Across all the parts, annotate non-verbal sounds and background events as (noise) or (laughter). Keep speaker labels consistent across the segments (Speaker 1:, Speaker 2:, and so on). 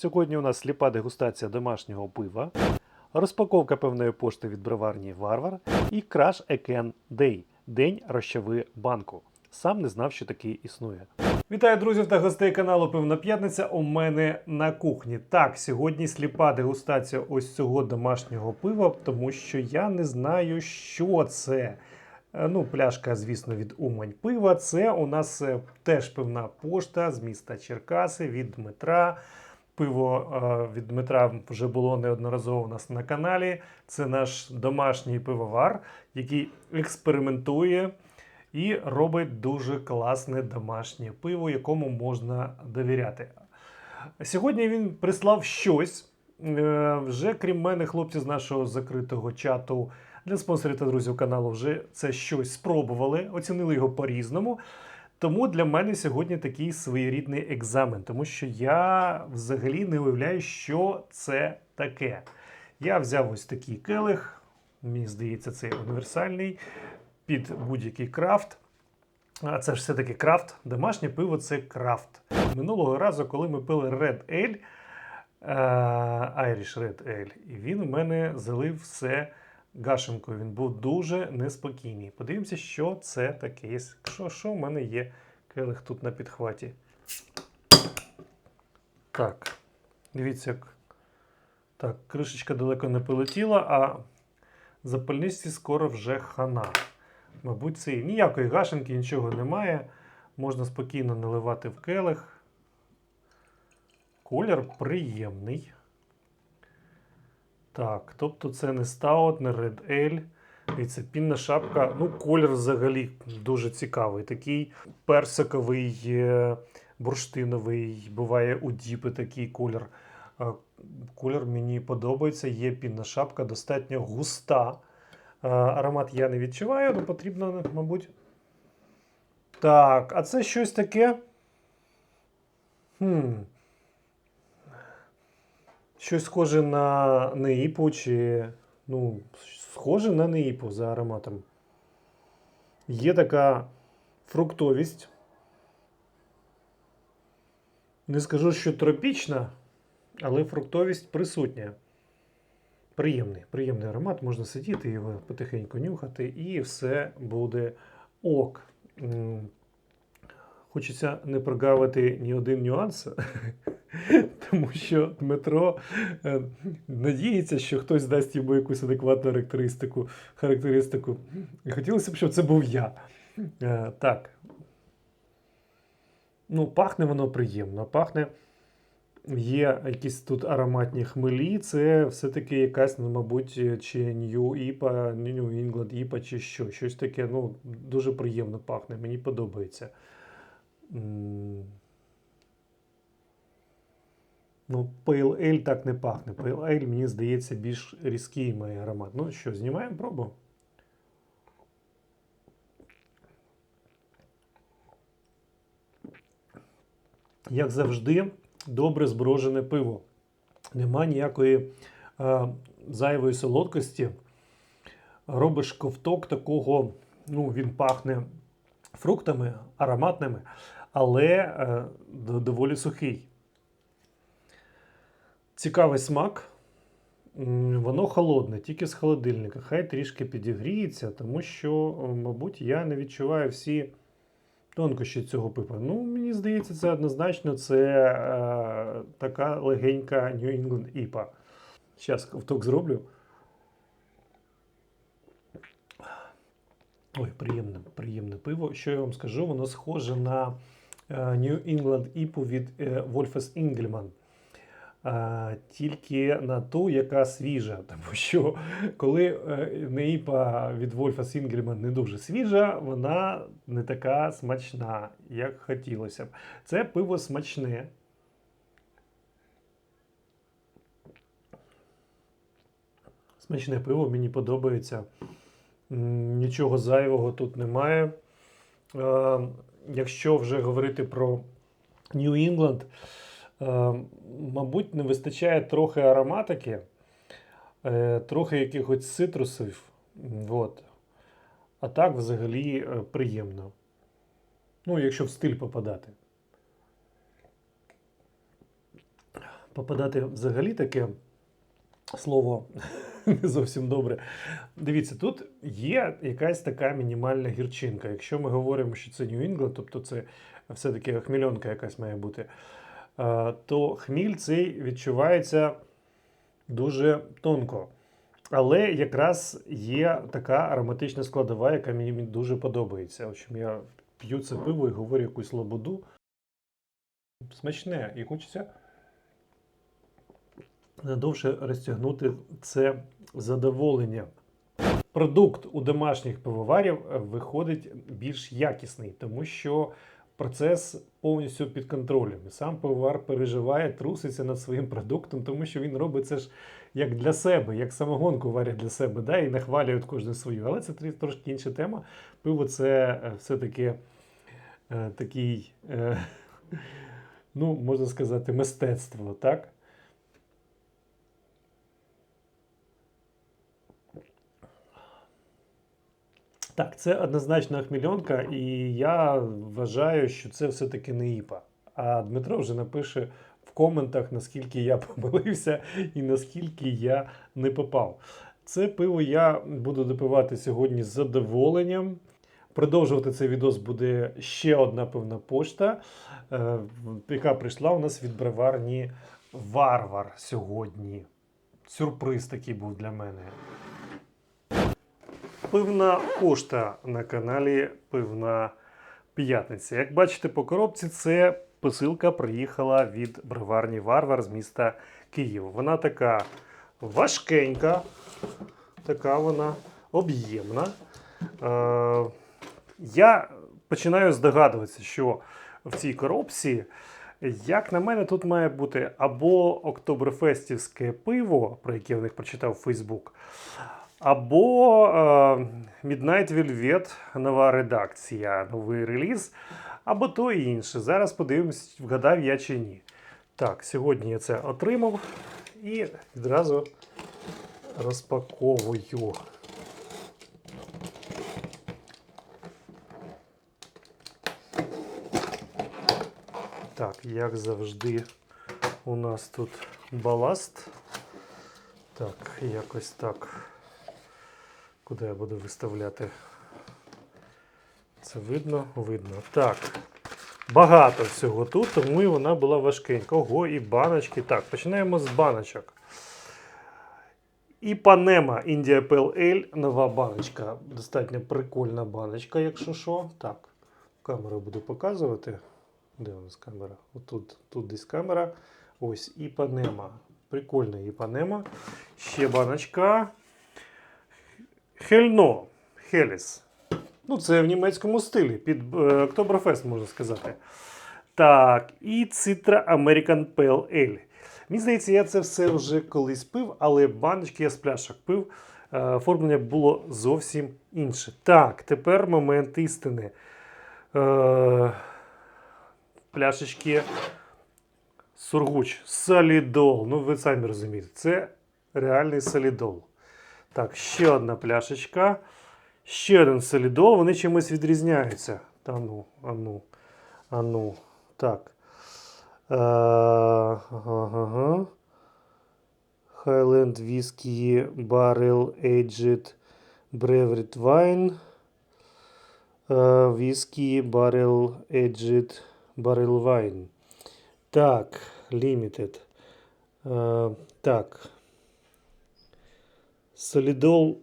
Speaker 1: Сьогодні у нас сліпа дегустація домашнього пива, розпаковка певної пошти від броварні Варвар і Crash Eken Day – День розчави банку. Сам не знав, що такий існує. Вітаю друзів та гостей каналу Пивна П'ятниця. У мене на кухні. Так, сьогодні сліпа дегустація ось цього домашнього пива, тому що я не знаю, що це. Е, Ну, пляшка, звісно, від Умань пива. Це у нас е, теж пивна пошта з міста Черкаси від Дмитра. Пиво е, від Дмитра вже було неодноразово у нас на каналі. Це наш домашній пивовар, який експериментує і робить дуже класне домашнє пиво, якому можна довіряти. Сьогодні він прислав щось. Е, Вже крім мене, хлопці з нашого закритого чату для спонсорів та друзів каналу вже це щось спробували, оцінили його по-різному. Тому для мене сьогодні такий своєрідний екзамен, тому що я взагалі не уявляю, що це таке. Я взяв ось такий келих, мені здається, це універсальний під будь-який крафт. А це ж все-таки крафт. Домашнє пиво це крафт. Минулого разу, коли ми пили Red Ale, е, Irish Red Ale, і він у мене залив все гашенкою. Він був дуже неспокійний. Подивимося, що це таке. Що, що в мене є келих тут на підхваті. Так, дивіться, як. Так, кришечка далеко не полетіла, а запальничці скоро вже хана. Мабуть, це ніякої гашенки, нічого немає. Можна спокійно наливати в келих. Колір приємний. Так, тобто це не стаут, не Red Ale. І це пінна шапка. Ну, колір взагалі дуже цікавий. Такий персиковий, е, бурштиновий, буває у діпи такий колір. Е, Колір мені подобається. Є пінна шапка, достатньо густа. Е, Аромат я не відчуваю, але потрібно, мабуть. Так, а це щось таке. Хм. Щось схоже на неїпу, чи. Ну, схоже на неїпу за ароматом. Є така фруктовість. Не скажу, що тропічна, але фруктовість присутня. Приємний, приємний аромат, можна сидіти, його потихеньку нюхати, і все буде ок. Хочеться не прогавити ні один нюанс, (laughs) тому що Дмитро е, надіється, що хтось дасть йому якусь адекватну характеристику. характеристику. Хотілося б, щоб це був я. Е, Так. Ну, пахне воно приємно. Пахне. Є якісь тут ароматні хмелі, це все-таки якась, ну, мабуть, чи New IPA, New England IPA, чи що. Щось таке, ну, дуже приємно пахне, мені подобається. Ну, Pale Ale так не пахне. Pale Ale, мені здається, більш різкий має аромат. Ну що, знімаємо пробу? Як завжди, добре зброжене пиво. Нема ніякої е, зайвої солодкості. Робиш ковток такого, ну, він пахне фруктами ароматними, але е, доволі сухий. Цікавий смак. Воно холодне, тільки з холодильника. Хай трішки підігріється, тому що, мабуть, я не відчуваю всі тонкощі цього пива. Ну, мені здається, це однозначно це е, така легенька New England IPA. Зараз ковток зроблю. Ой, приємне, приємне пиво. Що я вам скажу, воно схоже на е, New England IPA від е, Engelmann. Е, Тільки на ту, яка свіжа. Тому що коли е, неїпа від Вольфа Сінгельман не дуже свіжа, вона не така смачна, як хотілося б. Це пиво смачне. Смачне пиво, мені подобається. Нічого зайвого тут немає. Якщо вже говорити про England, е, мабуть, не вистачає трохи ароматики, е, трохи якихось цитрусів. От. А так взагалі е, приємно. Ну, якщо в стиль попадати. попадати взагалі таке слово (laughs) не зовсім добре. Дивіться, тут є якась така мінімальна гірчинка. Якщо ми говоримо, що це England, тобто це все-таки хмільонка якась має бути, е, то хміль цей відчувається дуже тонко. Але якраз є така ароматична складова, яка мені дуже подобається. В общем, я п'ю це пиво і говорю якусь лободу. Смачне, і хочеться надовше розтягнути це задоволення. Продукт у домашніх пивоварів е, виходить більш якісний, тому що процес повністю під контролем. Сам пивовар переживає, труситься над своїм продуктом, тому що він робить це ж як для себе, як самогонку варять для себе, да, і нахвалюють кожен свою. Але це трошки інша тема. Пиво це е, все-таки е, такий, е, (laughs) ну, можна сказати, мистецтво, так? Так, це однозначно хмільонка, і я вважаю, що це все-таки не ІПА. А Дмитро вже напише в коментах, наскільки я (laughs) помилився і наскільки я не попав. Це пиво я буду допивати сьогодні з задоволенням. Продовжувати цей відос буде ще одна певна пошта, е, яка прийшла у нас від броварні Варвар сьогодні. Сюрприз такий був для мене. Пивна пошта на каналі Пивна П'ятниця. Як бачите по коробці, це посилка приїхала від броварні Варвар з міста Київ. Вона така важкенька, така вона об'ємна. Е, я починаю здогадуватися, що в цій коробці, як на мене, тут має бути або октоберфестівське пиво, про яке в них прочитав Facebook, або е, Midnight Velvet, нова редакція, новий реліз, або то і інше. Зараз подивимось, вгадав я чи ні. Так, сьогодні я це отримав і відразу розпаковую. Так, як завжди, у нас тут баласт. Так, якось так. Куди я буду виставляти? Це видно? Видно. Так. Багато всього тут, тому і вона була важкенька. Ого, і баночки. Так, починаємо з баночок. Іпанема India Ale, нова баночка. Достатньо прикольна баночка, якщо що. Так, камеру буду показувати. Де у нас камера? Отут тут десь камера. Ось Іпанема. Прикольна Іпанема. Ще баночка. Хельно. Хеліс. Ну, це в німецькому стилі. Під е, Октоберфест, можна сказати. Так, і Citra American Pale Ale. Мені здається, я це все вже колись пив, але баночки я з пляшок пив. Е, Оформлення було зовсім інше. Так, тепер момент істини. Е, пляшечки Сургуч, солідол. Ну, ви самі розумієте, це реальний солідол. Так, ще одна пляшечка. Ще один солідол. Вони чимось відрізняються. Та ну, ану, ану. Так. Е, ага. Highland Whiskey Barrel Aged Brewered Wine. Е, Whiskey Barrel Aged Barrel Wine. Так, Limited. Е, так. Солідол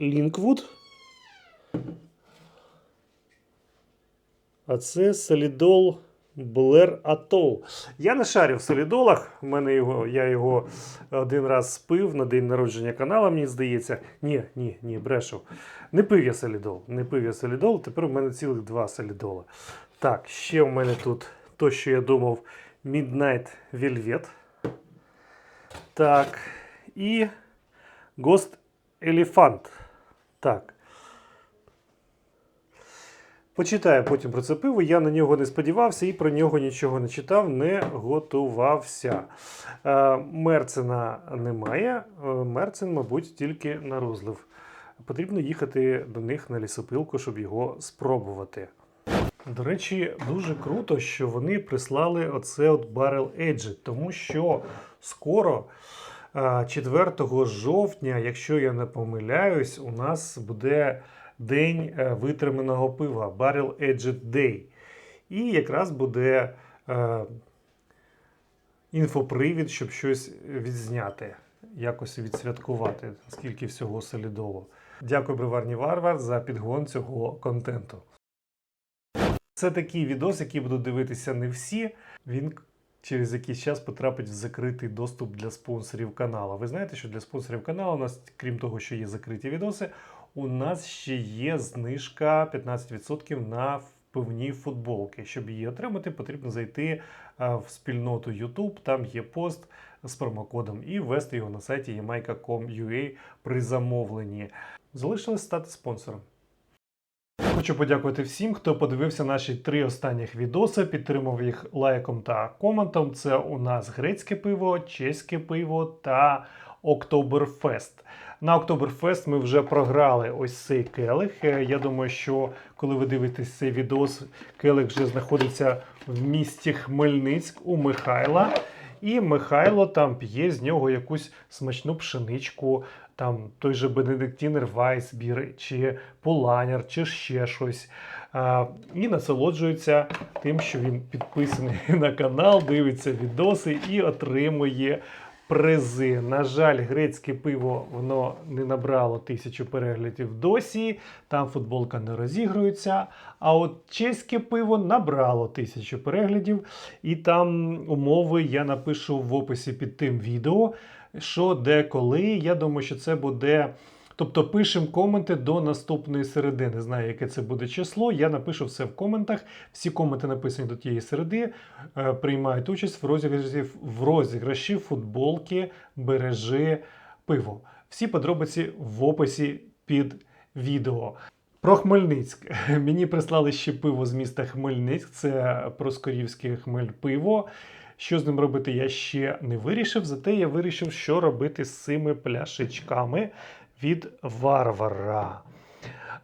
Speaker 1: Linkwood. А це солідол Blair Atoll. Я не шарю в солідолах. У мене його, я його один раз спив на день народження каналу, мені здається. Ні, ні, ні, брешу. Не пив я солідол. Не пив я солідол. Тепер у мене цілих два солідола. Так, ще у мене тут то, що я думав, Midnight Velvet. Так. І Ghost Elephant. Так. Почитаю потім про це пиво. Я на нього не сподівався і про нього нічого не читав, не готувався. Е, Мерцена немає. Е, Мерцен, мабуть, тільки на розлив. Потрібно їхати до них на лісопилку, щоб його спробувати. До речі, дуже круто, що вони прислали оце от Barrel Edge, тому що скоро, 4 жовтня, якщо я не помиляюсь, у нас буде день е, витриманого пива Barrel Aged Day. І якраз буде е, інфопривід, щоб щось відзняти, якось відсвяткувати, скільки всього солідово. Дякую, Бриварні Варвар, за підгон цього контенту. Це такий відос, який будуть дивитися не всі. Він через якийсь час потрапить в закритий доступ для спонсорів каналу. Ви знаєте, що для спонсорів каналу у нас, крім того, що є закриті відоси, у нас ще є знижка 15% на певні футболки. Щоб її отримати, потрібно зайти в спільноту YouTube, там є пост з промокодом, і ввести його на сайті yamaika.com.ua при замовленні. Залишилось стати спонсором. Хочу подякувати всім, хто подивився наші три останніх відоси, підтримав їх лайком та коментом. Це у нас грецьке пиво, чеське пиво та Октоберфест. На Октоберфест ми вже програли ось цей келих. Е, Я думаю, що коли ви дивитесь цей відос, келих вже знаходиться в місті Хмельницьк у Михайла. І Михайло там п'є з нього якусь смачну пшеничку, там той же Бенедиктінер Вайсбір, чи Поланяр, чи ще щось. А, і насолоджується тим, що він підписаний (laughs) на канал, дивиться відоси і отримує призи. На жаль, грецьке пиво воно не набрало тисячу переглядів досі. Там футболка не розігрується. А от чеське пиво набрало тисячу переглядів, і там умови я напишу в описі під тим відео, що де коли. Я думаю, що це буде. Тобто пишемо коменти до наступної середи. Не знаю, яке це буде число. Я напишу все в коментах. Всі коменти написані до тієї середи. Е, приймають участь в розіграші, в розіграші футболки, бережи пиво. Всі подробиці в описі під відео. Про Хмельницьк. (laughs) Мені прислали ще пиво з міста Хмельницьк. Це Проскорівське хмельпиво. Що з ним робити, я ще не вирішив. Зате я вирішив, що робити з цими пляшечками від варвара.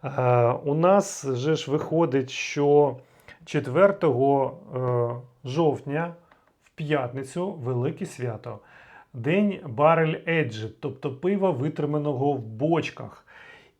Speaker 1: Е, у нас же ж виходить, що 4 е, жовтня в п'ятницю велике свято. День барель еджі, тобто пива витриманого в бочках.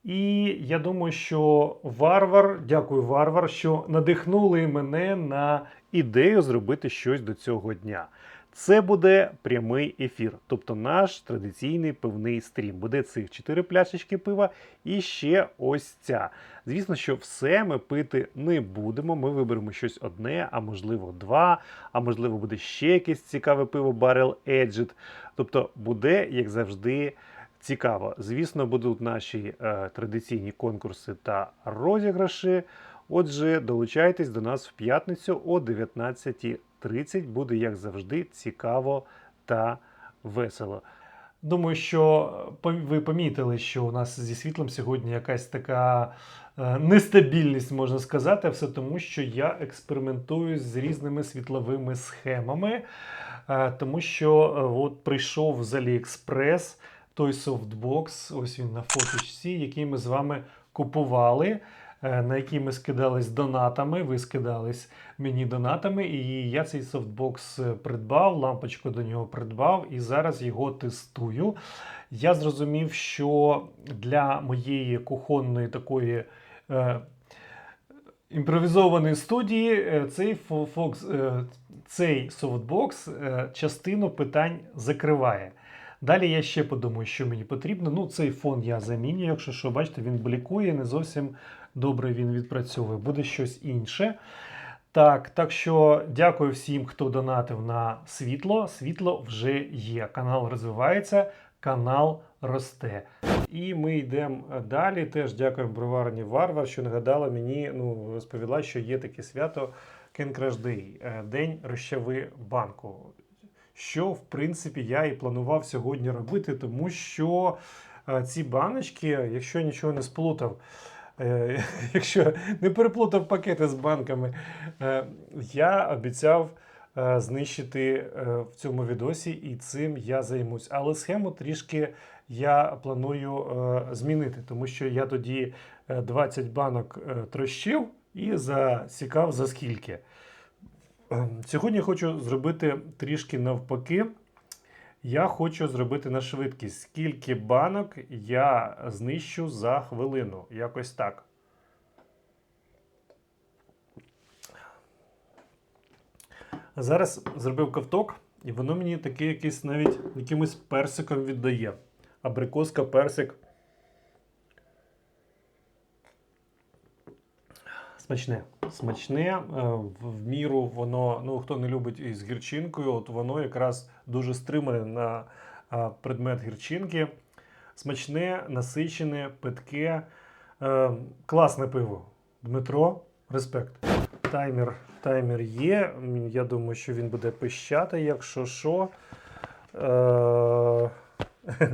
Speaker 1: І я думаю, що варвар, дякую, варвар, що надихнули мене на ідею зробити щось до цього дня. Це буде прямий ефір, тобто наш традиційний пивний стрім. Буде цих 4 пляшечки пива і ще ось ця. Звісно, що все ми пити не будемо. Ми виберемо щось одне, а можливо два, а можливо буде ще якесь цікаве пиво Barrel Aged. Тобто буде, як завжди, цікаво. Звісно, будуть наші е, традиційні конкурси та розіграші. Отже, долучайтесь до нас в п'ятницю о 19.30. Буде, як завжди, цікаво та весело. Думаю, що ви помітили, що у нас зі світлом сьогодні якась така е, нестабільність, можна сказати, все тому, що я експериментую з різними світловими схемами, е, тому що е, от прийшов з AliExpress той софтбокс, ось він на фоточці, який ми з вами купували. Е, На який ми скидались донатами, ви скидались мені донатами, і я цей софтбокс е, придбав, лампочку до нього придбав і зараз його тестую. Я зрозумів, що для моєї кухонної такої е, імпровізованої студії цей, фокс, цей софтбокс частину питань закриває. Далі я ще подумаю, що мені потрібно. Ну, цей фон я заміню, якщо що, бачите, він блікує, не зовсім добре він відпрацьовує. Буде щось інше. Так, так що дякую всім, хто донатив на світло. Світло вже є. Канал розвивається, канал росте. І ми йдемо далі. Теж дякую броварні Варвар, що нагадала мені, ну, розповіла, що є таке свято Кен Crash Day, е, День розчави банку. Що, в принципі, я і планував сьогодні робити, тому що е, ці баночки, якщо я нічого не сплутав, е, (laughs) якщо не переплутав пакети з банками, е, я обіцяв знищити в цьому відосі, і цим я займусь. Але схему трішки я планую змінити, тому що я тоді е, 20 банок трощив і засікав за скільки. Ем, Сьогодні хочу зробити трішки навпаки. Я хочу зробити на швидкість, скільки банок я знищу за хвилину. Якось так. Зараз зробив ковток, і воно мені таке якесь навіть якимось персиком віддає. Абрикоска, персик. Смачне. Смачне, е, в міру воно, ну хто не любить із гірчинкою, от воно якраз дуже стримане на предмет гірчинки. Смачне, насичене, питке. Е, класне пиво. Дмитро, респект. Таймер, таймер є. Я думаю, що він буде пищати, якщо що. Е, (laughs)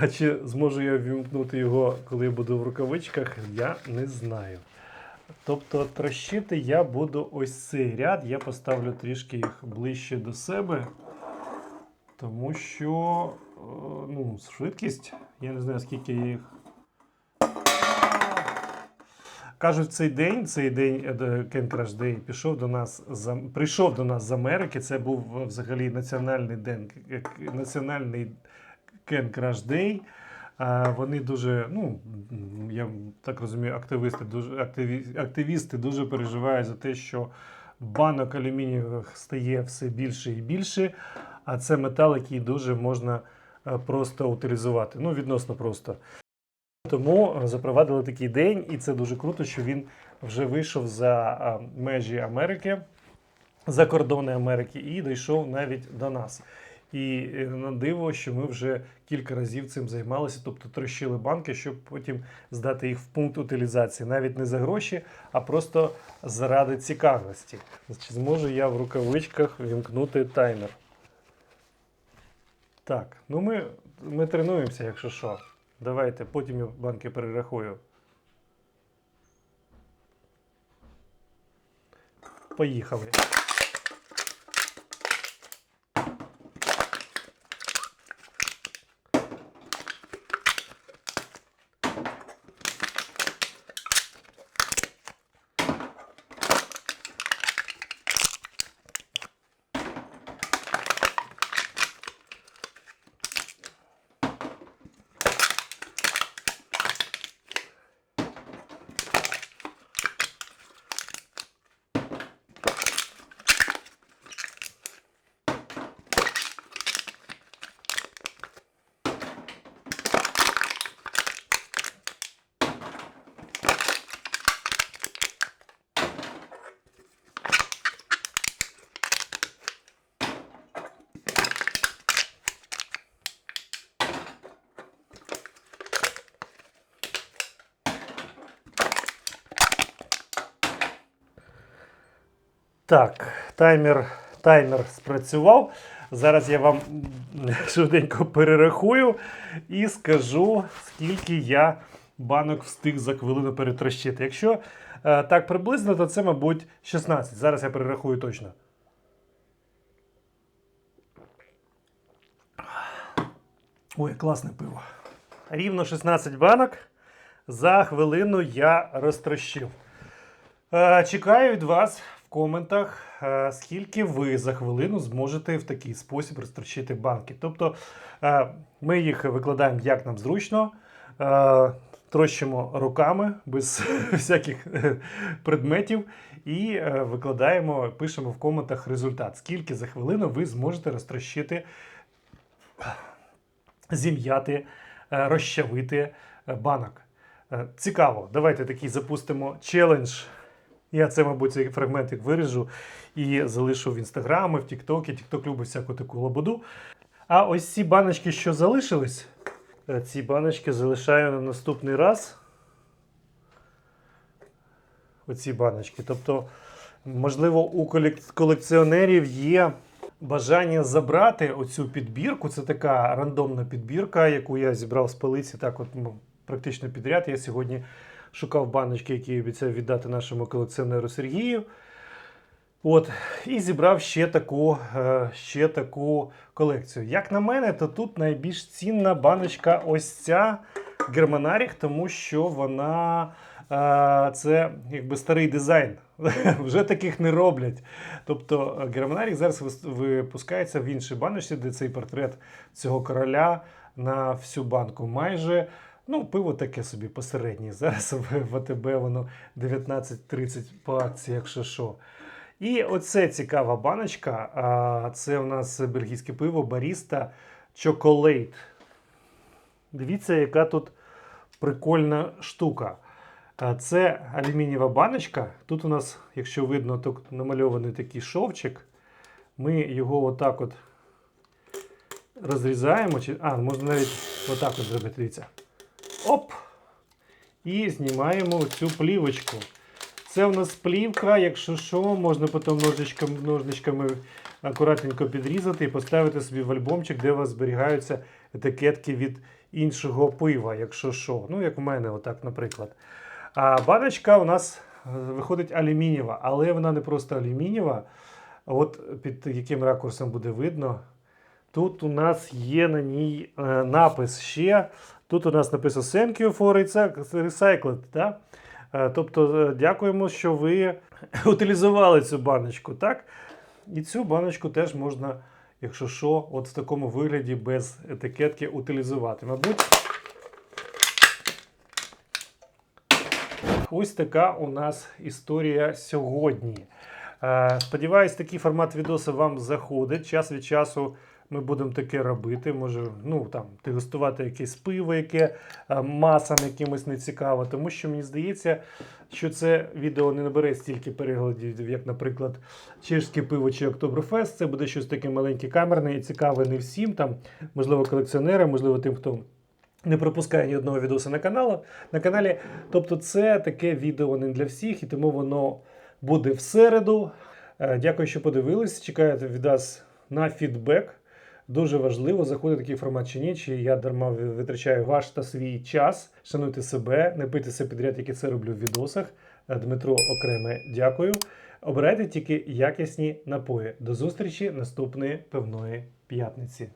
Speaker 1: а чи зможу я вімкнути його, коли я буду в рукавичках, я не знаю. Тобто трощити я буду ось цей ряд. Я поставлю трішки їх ближче до себе, тому що е, ну, швидкість, я не знаю, скільки я їх. Кажуть, цей день, цей день е, Crash Day пішов до нас з, прийшов до нас з Америки. Це був е, взагалі національний день, е, національний Crash Day. Вони дуже, ну я так розумію, активісти дуже активі, активісти дуже переживають за те, що банок алюмінієвих стає все більше і більше, а це метал, який дуже можна е, просто утилізувати. Ну, відносно просто. Тому запровадили такий день, і це дуже круто, що він вже вийшов за межі Америки, за кордони Америки, і дійшов навіть до нас. І е, на диво, що ми вже кілька разів цим займалися, тобто трощили банки, щоб потім здати їх в пункт утилізації, навіть не за гроші, а просто заради цікавості. Чи зможу я в рукавичках вімкнути таймер? Так, ну ми, ми тренуємося, якщо що. Давайте, потім я банки перерахую. Поїхали. Так, таймер, таймер спрацював. Зараз я вам швиденько перерахую і скажу, скільки я банок встиг за хвилину перетрощити. Якщо е, так приблизно, то це, мабуть, 16. Зараз я перерахую точно. Ой, класне пиво. Рівно 16 банок. За хвилину я розтрощив. Е, Чекаю від вас коментах, е, скільки ви за хвилину зможете в такий спосіб розтрощити банки. Тобто е, ми їх викладаємо як нам зручно, е, трощимо руками без (laughs) всяких предметів і викладаємо, пишемо в коментах результат. Скільки за хвилину ви зможете розтрощити, зім'яти, розчавити банок. Цікаво, давайте такий запустимо челендж. Я це, мабуть, цей фрагментик виріжу і залишу в інстаграмі, в Тіктокі. Тікток любить всяку таку лободу. А ось ці баночки, що залишились, е, ці баночки залишаю на наступний раз. Оці баночки. Тобто, можливо, у колекціонерів є бажання забрати оцю підбірку. Це така рандомна підбірка, яку я зібрав з полиці. Так, от ну, практично підряд. Я сьогодні шукав баночки, які обіцяв віддати нашому колекціонеру Сергію. От, і зібрав ще таку, е, ще таку колекцію. Як на мене, то тут найбільш цінна баночка ось ця Германаріх, тому що вона а, це якби старий дизайн. (laughs) Вже таких не роблять. Тобто Германарік зараз випускається в іншій баночці, де цей портрет цього короля на всю банку. Майже ну, пиво таке собі посереднє. Зараз в ВТБ воно 19.30 по акції, якщо що. І оце цікава баночка. Це у нас бельгійське пиво Баріста Chocolate. Дивіться, яка тут прикольна штука. Це алюмінієва баночка. Тут у нас, якщо видно, тут намальований такий шовчик. Ми його отак от розрізаємо. А, можна навіть отак от зробити. Дивіться. Оп! І знімаємо цю плівочку. Це у нас плівка, якщо що, можна потім ножичками, ножничками акуратненько підрізати і поставити собі в альбомчик, де у вас зберігаються етикетки від іншого пива, якщо що. Ну, як у мене, отак, наприклад. А баночка у нас е, виходить алюмінієва, але вона не просто алюмінієва. От під яким ракурсом буде видно. Тут у нас є на ній е, напис ще. Тут у нас написано Thank you for recycled. Да? Е, Тобто, е, дякуємо, що ви (laughs) утилізували цю баночку. Так? І цю баночку теж можна, якщо що, от в такому вигляді без етикетки утилізувати. Мабуть, ось така у нас історія сьогодні. Е, Сподіваюсь, такий формат відео вам заходить. Час від часу ми будемо таке робити. Може, ну там тестувати якесь пиво, яке е, масам якимось не цікаво. Тому що мені здається, що це відео не набере стільки переглядів, як, наприклад, чешське пиво чи Октоберфест. Це буде щось таке маленьке камерне і цікаве не всім. Там, можливо, колекціонерам, можливо, тим, хто. Не пропускає ні одного відео на, каналу, на каналі. Тобто, це таке відео не для всіх, і тому воно буде в середу. Е, Дякую, що подивились. Чекаю від вас на фідбек. Дуже важливо, заходить такий формат чи ні, чи я дарма витрачаю ваш та свій час. Шануйте себе, не пийте все підряд, як я це роблю в відосах. Е, Дмитро окреме дякую. Обирайте тільки якісні напої. До зустрічі наступної певної п'ятниці.